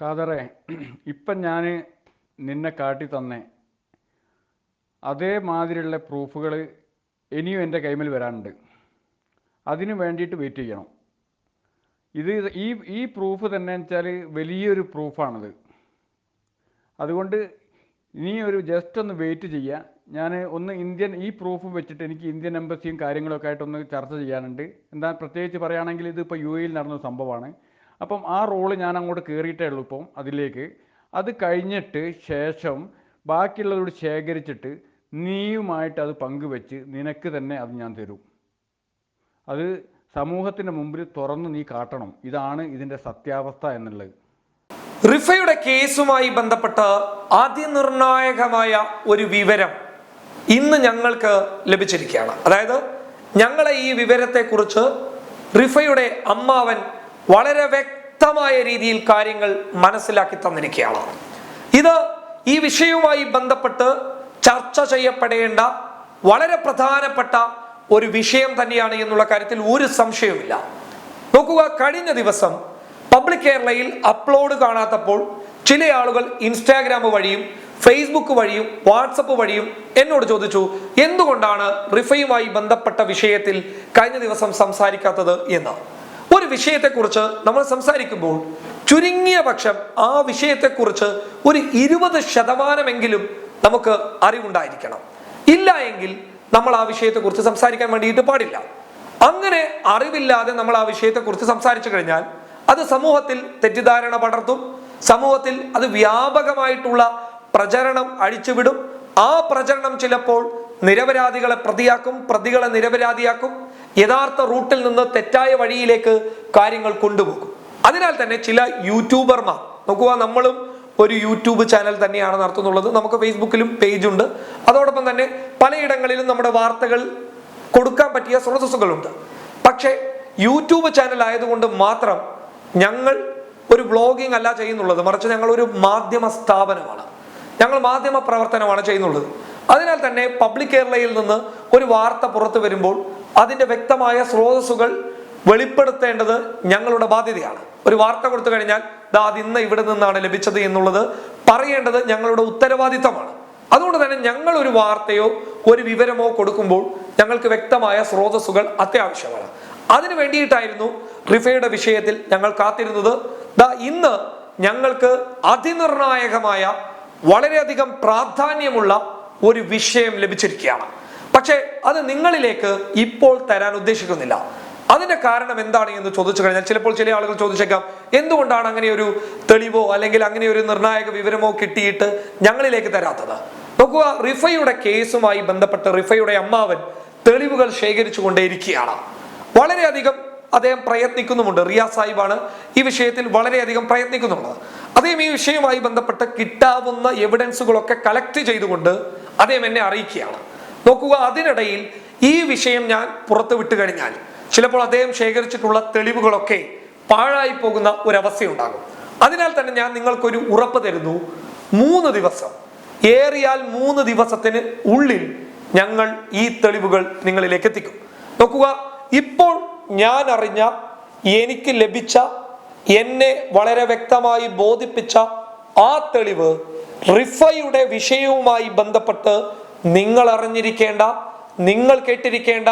കാതറേ ഇപ്പം ഞാൻ നിന്നെ കാട്ടി തന്നെ. അതേമാതിരിയുള്ള പ്രൂഫുകൾ ഇനിയും എന്റെ കൈമിൽ വരാനുണ്ട്. അതിനു വേണ്ടിയിട്ട് വെയിറ്റ് ചെയ്യണം. ഇത് ഈ ഈ പ്രൂഫ് തന്നെ വെച്ചാൽ വലിയൊരു പ്രൂഫാണിത്. അതുകൊണ്ട് ഇനി ഒരു ജസ്റ്റ് ഒന്ന് വെയിറ്റ് ചെയ്യുക ഞാൻ ഒന്ന് ഇന്ത്യൻ ഈ പ്രൂഫ് വെച്ചിട്ട് എനിക്ക് ഇന്ത്യൻ എംബസിയും കാര്യങ്ങളൊക്കെ ആയിട്ടൊന്ന് ചർച്ച ചെയ്യാനുണ്ട്. എന്താ പ്രത്യേകിച്ച് പറയുകയാണെങ്കിൽ ഇതിപ്പോൾ യു എയിൽ നടന്ന സംഭവമാണ്. അപ്പം ആ റോൾ ഞാൻ അങ്ങോട്ട് കയറിയിട്ടേ ഉള്ളൂ ഇപ്പം അതിലേക്ക്. അത് കഴിഞ്ഞിട്ട് ശേഷം ബാക്കിയുള്ളതോട് ശേഖരിച്ചിട്ട് നീയുമായിട്ട് അത് പങ്കുവെച്ച് നിനക്ക് തന്നെ അത് ഞാൻ തരും. അത് സമൂഹത്തിന്റെ മുമ്പിൽ തുറന്ന് നീ കാട്ടണം. ഇതാണ് ഇതിന്റെ സത്യാവസ്ഥ എന്നുള്ളത്. റിഫയുടെ കേസുമായി ബന്ധപ്പെട്ട് അതിനിർണായകമായ ഒരു വിവരം ഇന്ന് ഞങ്ങൾക്ക് ലഭിച്ചിരിക്കുകയാണ്. അതായത് ഞങ്ങളെ ഈ വിവരത്തെക്കുറിച്ച് റിഫയുടെ അമ്മാവൻ വളരെ വ്യക്തമായ രീതിയിൽ കാര്യങ്ങൾ മനസ്സിലാക്കി തന്നിരിക്കുകയാണ്. ഇത് ഈ വിഷയവുമായി ബന്ധപ്പെട്ട് ചർച്ച ചെയ്യപ്പെടേണ്ട വളരെ പ്രധാനപ്പെട്ട ഒരു വിഷയം തന്നെയാണ് എന്നുള്ള കാര്യത്തിൽ ഒരു സംശയവുമില്ല. നോക്കുക കഴിഞ്ഞ ദിവസം പബ്ലിക് കേരളയിൽ അപ്ലോഡ് കാണാത്തപ്പോൾ ചില ആളുകൾ ഇൻസ്റ്റാഗ്രാം വഴിയും ഫേസ്ബുക്ക് വഴിയും വാട്സപ്പ് വഴിയും എന്നോട് ചോദിച്ചു എന്തുകൊണ്ടാണ് റിഫയുമായി ബന്ധപ്പെട്ട വിഷയത്തിൽ കഴിഞ്ഞ ദിവസം സംസാരിക്കാത്തത്? എന്ന്. ഒരു വിഷയത്തെക്കുറിച്ച് നമ്മൾ സംസാരിക്കുമ്പോൾ ചുരുങ്ങിയ പക്ഷം ആ വിഷയത്തെക്കുറിച്ച് ഒരു ഇരുപത് ശതമാനമെങ്കിലും നമുക്ക് അറിവുണ്ടായിരിക്കണം. ഇല്ല എങ്കിൽ നമ്മൾ ആ വിഷയത്തെക്കുറിച്ച് സംസാരിക്കാൻ വേണ്ടിയിട്ട് പാടില്ല. അങ്ങനെ അറിവില്ലാതെ നമ്മൾ ആ വിഷയത്തെക്കുറിച്ച് സംസാരിച്ചു കഴിഞ്ഞാൽ അത് സമൂഹത്തിൽ തെറ്റിദ്ധാരണ പടർത്തും സമൂഹത്തിൽ അത് വ്യാപകമായിട്ടുള്ള പ്രചരണം അഴിച്ചുവിടും. ആ പ്രചരണം ചിലപ്പോൾ നിരപരാധികളെ പ്രതിയാക്കും പ്രതികളെ നിരപരാധിയാക്കും. യഥാർത്ഥ റൂട്ടിൽ നിന്ന് തെറ്റായ വഴിയിലേക്ക് കാര്യങ്ങൾ കൊണ്ടുപോകും. അതിനാൽ തന്നെ ചില യൂട്യൂബർമാർ നോക്കുക നമ്മളും ഒരു യൂട്യൂബ് ചാനൽ തന്നെയാണ് നടത്തുന്നുള്ളത്. നമുക്ക് ഫേസ്ബുക്കിലും പേജ് ഉണ്ട് അതോടൊപ്പം തന്നെ പലയിടങ്ങളിലും നമ്മുടെ വാർത്തകൾ കൊടുക്കാൻ പറ്റിയ സ്രോതസ്സുകളുണ്ട്. പക്ഷേ യൂട്യൂബ് ചാനൽ ആയതുകൊണ്ട് മാത്രം ഞങ്ങൾ ഒരു ബ്ലോഗിംഗ് അല്ല ചെയ്യുന്നുള്ളത്. മറിച്ച് ഞങ്ങൾ ഒരു മാധ്യമ സ്ഥാപനമാണ്. ഞങ്ങൾ മാധ്യമ പ്രവർത്തനമാണ് ചെയ്യുന്നുള്ളത്. അതിനാൽ തന്നെ പബ്ലിക് കേരളയിൽ നിന്ന് ഒരു വാർത്ത പുറത്തു വരുമ്പോൾ അതിന്റെ വ്യക്തമായ സ്രോതസ്സുകൾ വെളിപ്പെടുത്തേണ്ടത് ഞങ്ങളുടെ ബാധ്യതയാണ്. ഒരു വാർത്ത കൊടുത്തു കഴിഞ്ഞാൽ ദാ അത് ഇന്ന് ഇവിടെ നിന്നാണ് ലഭിച്ചത് എന്നുള്ളത് പറയേണ്ടത് ഞങ്ങളുടെ ഉത്തരവാദിത്തമാണ്. അതുകൊണ്ട് തന്നെ ഞങ്ങൾ ഒരു വാർത്തയോ ഒരു വിവരമോ കൊടുക്കുമ്പോൾ ഞങ്ങൾക്ക് വ്യക്തമായ സ്രോതസ്സുകൾ അത്യാവശ്യമാണ്. അതിനു വേണ്ടിയിട്ടായിരുന്നു റിഫയുടെ വിഷയത്തിൽ ഞങ്ങൾ കാത്തിരുന്നത്. ദാ ഇന്ന് ഞങ്ങൾക്ക് അതിനിർണായകമായ വളരെയധികം പ്രാധാന്യമുള്ള ഒരു വിഷയം ലഭിച്ചിരിക്കുകയാണ്. പക്ഷേ അത് നിങ്ങളിലേക്ക് ഇപ്പോൾ തരാൻ ഉദ്ദേശിക്കുന്നില്ല. അതിന്റെ കാരണം എന്താണ് എന്ന് ചോദിച്ചു കഴിഞ്ഞാൽ ചിലപ്പോൾ ചില ആളുകൾ ചോദിച്ചേക്കാം എന്തുകൊണ്ടാണ് അങ്ങനെ ഒരു തെളിവോ അല്ലെങ്കിൽ അങ്ങനെ ഒരു നിർണായക വിവരമോ കിട്ടിയിട്ട് ഞങ്ങളിലേക്ക് തരാത്തത്? നോക്കുക റിഫയുടെ കേസുമായി ബന്ധപ്പെട്ട് റിഫയുടെ അമ്മാവൻ തെളിവുകൾ ശേഖരിച്ചു കൊണ്ടേയിരിക്കുകയാണ് വളരെയധികം അദ്ദേഹം പ്രയത്നിക്കുന്നുമുണ്ട്. റിയ സാഹിബാണ് ഈ വിഷയത്തിൽ വളരെയധികം പ്രയത്നിക്കുന്നുണ്ട് അദ്ദേഹം ഈ വിഷയവുമായി ബന്ധപ്പെട്ട് കിട്ടാവുന്ന എവിഡൻസുകളൊക്കെ കളക്ട് ചെയ്തുകൊണ്ട് അദ്ദേഹം എന്നെ അറിയിക്കുകയാണ്. നോക്കുക അതിനിടയിൽ ഈ വിഷയം ഞാൻ പുറത്തു വിട്ടു കഴിഞ്ഞാൽ ചിലപ്പോൾ അദ്ദേഹം ശേഖരിച്ചിട്ടുള്ള തെളിവുകളൊക്കെ പാഴായി പോകുന്ന ഒരവസ്ഥയുണ്ടാകും. അതിനാൽ തന്നെ ഞാൻ നിങ്ങൾക്കൊരു ഉറപ്പ് തരുന്നു. മൂന്ന് ദിവസം ഏറിയാൽ മൂന്ന് ദിവസത്തിന് ഉള്ളിൽ ഞങ്ങൾ ഈ തെളിവുകൾ നിങ്ങളിലേക്ക് എത്തിക്കും. നോക്കുക ഇപ്പോൾ ഞാൻ അറിഞ്ഞ എനിക്ക് ലഭിച്ച എന്നെ വളരെ വ്യക്തമായി ബോധിപ്പിച്ച ആ തെളിവ് റിഫയുടെ വിഷയവുമായി ബന്ധപ്പെട്ട് നിങ്ങൾ അറിഞ്ഞിരിക്കേണ്ട നിങ്ങൾ കേട്ടിരിക്കേണ്ട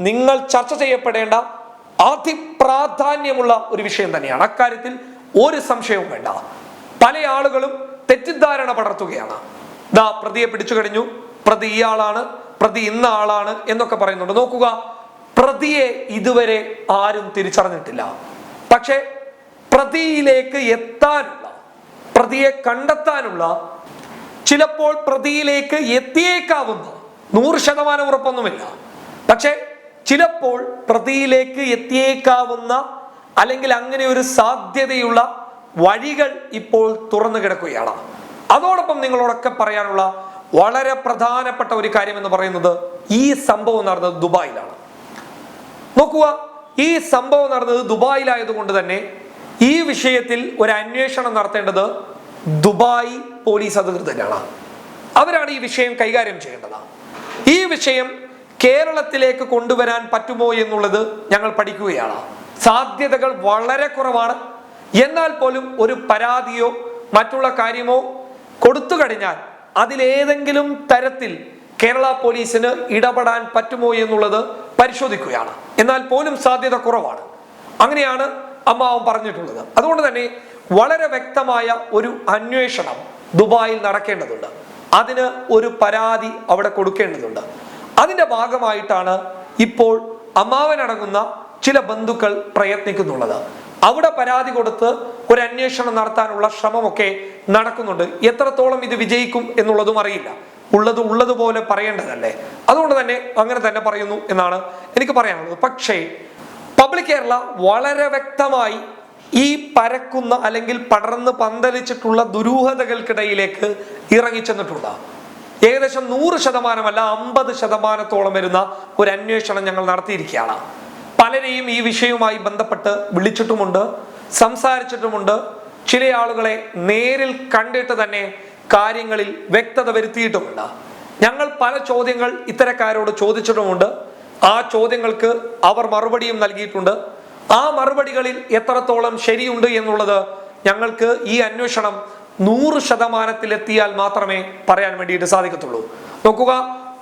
നിങ്ങൾ ചർച്ച ചെയ്യപ്പെടേണ്ട അതിപ്രാധാന്യമുള്ള ഒരു വിഷയം തന്നെയാണ്. അക്കാര്യത്തിൽ ഒരു സംശയവും വേണ്ട. പല ആളുകളും തെറ്റിദ്ധാരണ പടർത്തുകയാണ്. ദാ പ്രതിയെ പിടിച്ചു കഴിഞ്ഞു. പ്രതി ഇയാളാണ് പ്രതി ഇന്ന ആളാണ് എന്നൊക്കെ പറയുന്നുണ്ട്. നോക്കുക പ്രതിയെ ഇതുവരെ ആരും തിരിച്ചറിഞ്ഞിട്ടില്ല. പക്ഷെ പ്രതിയിലേക്ക് എത്താനുള്ള പ്രതിയെ കണ്ടെത്താനുള്ള ചിലപ്പോൾ പ്രതിയിലേക്ക് എത്തിയേക്കാവുന്ന. നൂറ് ശതമാനം ഉറപ്പൊന്നുമില്ല. പക്ഷേ ചിലപ്പോൾ പ്രതിയിലേക്ക് എത്തിയേക്കാവുന്ന അല്ലെങ്കിൽ അങ്ങനെ ഒരു സാധ്യതയുള്ള വഴികൾ ഇപ്പോൾ തുറന്നു കിടക്കുകയാണ്. അതോടൊപ്പം നിങ്ങളോടൊക്കെ പറയാനുള്ള വളരെ പ്രധാനപ്പെട്ട ഒരു കാര്യം എന്ന് പറയുന്നത് ഈ സംഭവം നടന്നത് ദുബായിലാണ്. നോക്കുക ഈ സംഭവം നടന്നത് ദുബായിലായതുകൊണ്ട് തന്നെ ഈ വിഷയത്തിൽ ഒരു അന്വേഷണം നടത്തേണ്ടത് ദുബായ് പോലീസ് അധികൃതരാണ്. അവരാണ് ഈ വിഷയം കൈകാര്യം ചെയ്യേണ്ടത്. ഈ വിഷയം കേരളത്തിലേക്ക് കൊണ്ടുവരാൻ പറ്റുമോ എന്നുള്ളത് ഞങ്ങൾ പഠിക്കുകയാണ്. സാധ്യതകൾ വളരെ കുറവാണ്. എന്നാൽ പോലും ഒരു പരാതിയോ മറ്റുള്ള കാര്യമോ കൊടുത്തു കഴിഞ്ഞാൽ അതിലേതെങ്കിലും തരത്തിൽ കേരള പോലീസിന് ഇടപെടാൻ പറ്റുമോ എന്നുള്ളത് പരിശോധിക്കുകയാണ്. എന്നാൽ പോലും സാധ്യത കുറവാണ്. അങ്ങനെയാണ് അമ്മാവൻ പറഞ്ഞിട്ടുള്ളത്. അതുകൊണ്ട് തന്നെ വളരെ വ്യക്തമായ ഒരു അന്വേഷണം ദുബായിൽ നടക്കേണ്ടതുണ്ട്. അതിന് ഒരു പരാതി അവിടെ കൊടുക്കേണ്ടതുണ്ട്. അതിന്റെ ഭാഗമായിട്ടാണ് ഇപ്പോൾ അമ്മാവനടങ്ങുന്ന ചില ബന്ധുക്കൾ പ്രയത്നിക്കുന്നുള്ളത്. അവിടെ പരാതി കൊടുത്ത് ഒരു അന്വേഷണം നടത്താനുള്ള ശ്രമമൊക്കെ നടക്കുന്നുണ്ട്. എത്രത്തോളം ഇത് വിജയിക്കും എന്നുള്ളതും അറിയില്ല. ഉള്ളത് ഉള്ളതുപോലെ പറയേണ്ടതല്ലേ? അതുകൊണ്ട് തന്നെ അങ്ങനെ തന്നെ പറയുന്നു എന്നാണ് എനിക്ക് പറയാനുള്ളത്. പക്ഷേ പബ്ലിക് കേരള വളരെ വ്യക്തമായി ഈ പരക്കുന്ന അല്ലെങ്കിൽ പടർന്ന് പന്തലിച്ചിട്ടുള്ള ദുരൂഹതകൾക്കിടയിലേക്ക് ഇറങ്ങിച്ചെന്നിട്ടുണ്ട് ഏകദേശം നൂറ് ശതമാനമല്ല അമ്പത് ശതമാനത്തോളം വരുന്ന ഒരു അന്വേഷണം ഞങ്ങൾ നടത്തിയിരിക്കുകയാണ്. പലരെയും ഈ വിഷയവുമായി ബന്ധപ്പെട്ട് വിളിച്ചിട്ടുമുണ്ട് സംസാരിച്ചിട്ടുമുണ്ട്. ചില ആളുകളെ നേരിൽ കണ്ടിട്ട് തന്നെ കാര്യങ്ങളിൽ വ്യക്തത വരുത്തിയിട്ടുമുണ്ട്. ഞങ്ങൾ പല ചോദ്യങ്ങൾ ഇത്തരക്കാരോട് ചോദിച്ചിട്ടുമുണ്ട്. ആ ചോദ്യങ്ങൾക്ക് അവർ മറുപടിയും നൽകിയിട്ടുണ്ട്. ആ മറുപടികളിൽ എത്രത്തോളം ശരിയുണ്ട് എന്നുള്ളത് ഞങ്ങൾക്ക് ഈ അന്വേഷണം നൂറ് ശതമാനത്തിലെത്തിയാൽ മാത്രമേ പറയാൻ വേണ്ടിയിട്ട് സാധിക്കത്തുള്ളൂ. നോക്കുക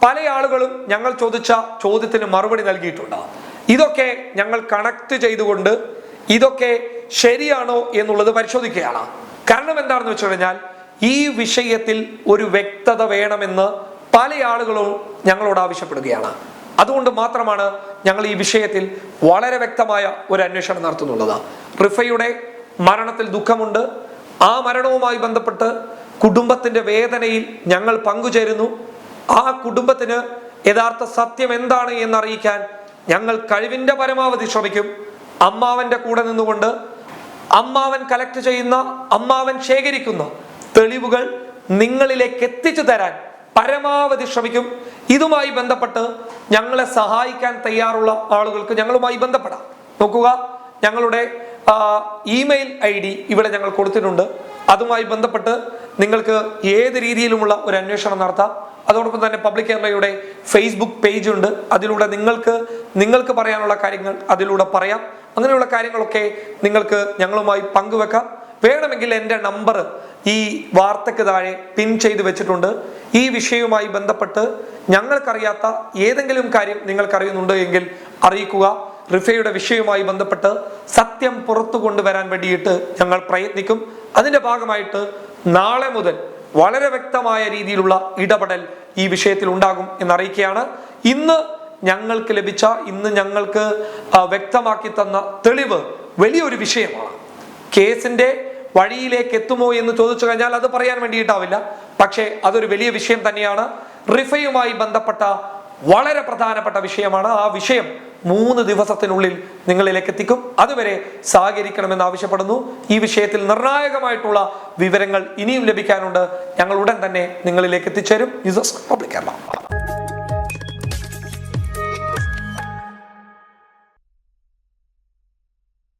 പല ആളുകളും ഞങ്ങൾ ചോദിച്ച ചോദ്യത്തിന് മറുപടി നൽകിയിട്ടുണ്ട്. ഇതൊക്കെ ഞങ്ങൾ കണക്ട് ചെയ്തുകൊണ്ട് ഇതൊക്കെ ശരിയാണോ എന്നുള്ളത് പരിശോധിക്കുകയാണ്. കാരണം എന്താണെന്ന് വെച്ച് കഴിഞ്ഞാൽ ഈ വിഷയത്തിൽ ഒരു വ്യക്തത വേണമെന്ന് പല ആളുകളും ഞങ്ങളോട് ആവശ്യപ്പെടുകയാണ്. അതുകൊണ്ട് മാത്രമാണ് ഞങ്ങൾ ഈ വിഷയത്തിൽ വളരെ വ്യക്തമായ ഒരു അന്വേഷണം നടത്തുന്നുള്ളതാണ് റിഫയുടെ മരണത്തിൽ ദുഃഖമുണ്ട്. ആ മരണവുമായി ബന്ധപ്പെട്ട് കുടുംബത്തിന്റെ വേദനയിൽ ഞങ്ങൾ പങ്കുചേരുന്നു. ആ കുടുംബത്തിന് യഥാർത്ഥ സത്യം എന്താണ് എന്നറിയിക്കാൻ ഞങ്ങൾ കഴിവിന്റെ പരമാവധി ശ്രമിക്കും. അമ്മാവന്റെ കൂടെ നിന്നുകൊണ്ട് അമ്മാവൻ കലക്ട് ചെയ്യുന്ന അമ്മാവൻ ശേഖരിക്കുന്ന തെളിവുകൾ നിങ്ങളിലേക്ക് എത്തിച്ചു തരാൻ പരമാവധി ശ്രമിക്കും. ഇതുമായി ബന്ധപ്പെട്ട് ഞങ്ങളെ സഹായിക്കാൻ തയ്യാറുള്ള ആളുകൾക്ക് ഞങ്ങളുമായി ബന്ധപ്പെടാം. നോക്കുക ഞങ്ങളുടെ ഇമെയിൽ ഐ ഡി ഇവിടെ ഞങ്ങൾ കൊടുത്തിട്ടുണ്ട്. അതുമായി ബന്ധപ്പെട്ട് നിങ്ങൾക്ക് ഏത് രീതിയിലുമുള്ള ഒരു അന്വേഷണം നടത്താം. അതോടൊപ്പം തന്നെ പബ്ലിക് കേരളയുടെ ഫേസ്ബുക്ക് പേജ് ഉണ്ട്. അതിലൂടെ നിങ്ങൾക്ക് നിങ്ങൾക്ക് പറയാനുള്ള കാര്യങ്ങൾ അതിലൂടെ പറയാം. അങ്ങനെയുള്ള കാര്യങ്ങളൊക്കെ നിങ്ങൾക്ക് ഞങ്ങളുമായി പങ്കുവെക്കാം. വേണമെങ്കിൽ എന്റെ നമ്പർ ഈ വാർത്തക്ക് താഴെ പിൻ ചെയ്തു വെച്ചിട്ടുണ്ട്. ഈ വിഷയവുമായി ബന്ധപ്പെട്ട് ഞങ്ങൾക്കറിയാത്ത ഏതെങ്കിലും കാര്യം നിങ്ങൾക്കറിയുന്നുണ്ട് എങ്കിൽ അറിയിക്കുക. റിഫയുടെ വിഷയവുമായി ബന്ധപ്പെട്ട് സത്യം പുറത്തു കൊണ്ടുവരാൻ വേണ്ടിയിട്ട് ഞങ്ങൾ പ്രയത്നിക്കും. അതിന്റെ ഭാഗമായിട്ട് നാളെ മുതൽ വളരെ വ്യക്തമായ രീതിയിലുള്ള ഇടപെടൽ ഈ വിഷയത്തിൽ ഉണ്ടാകും എന്നറിയിക്കുകയാണ്. ഇന്ന് ഞങ്ങൾക്ക് ലഭിച്ച ഇന്ന് ഞങ്ങൾക്ക് വ്യക്തമാക്കി തന്ന തെളിവ് വലിയൊരു വിഷയമാണ്. കേസിന്റെ വഴിയിലേക്ക് എത്തുമോ എന്ന് ചോദിച്ചു കഴിഞ്ഞാൽ അത് പറയാൻ വേണ്ടിയിട്ടാവില്ല. പക്ഷേ അതൊരു വലിയ വിഷയം തന്നെയാണ്. റിഫയുമായി ബന്ധപ്പെട്ട വളരെ പ്രധാനപ്പെട്ട വിഷയമാണ്. ആ വിഷയം മൂന്ന് ദിവസത്തിനുള്ളിൽ നിങ്ങളിലേക്ക് എത്തിക്കും. അതുവരെ സഹകരിക്കണമെന്ന് ആവശ്യപ്പെടുന്നു. ഈ വിഷയത്തിൽ നിർണായകമായിട്ടുള്ള വിവരങ്ങൾ ഇനിയും ലഭിക്കാനുണ്ട്. ഞങ്ങൾ ഉടൻ തന്നെ നിങ്ങളിലേക്ക് എത്തിച്ചേരും. കേരള.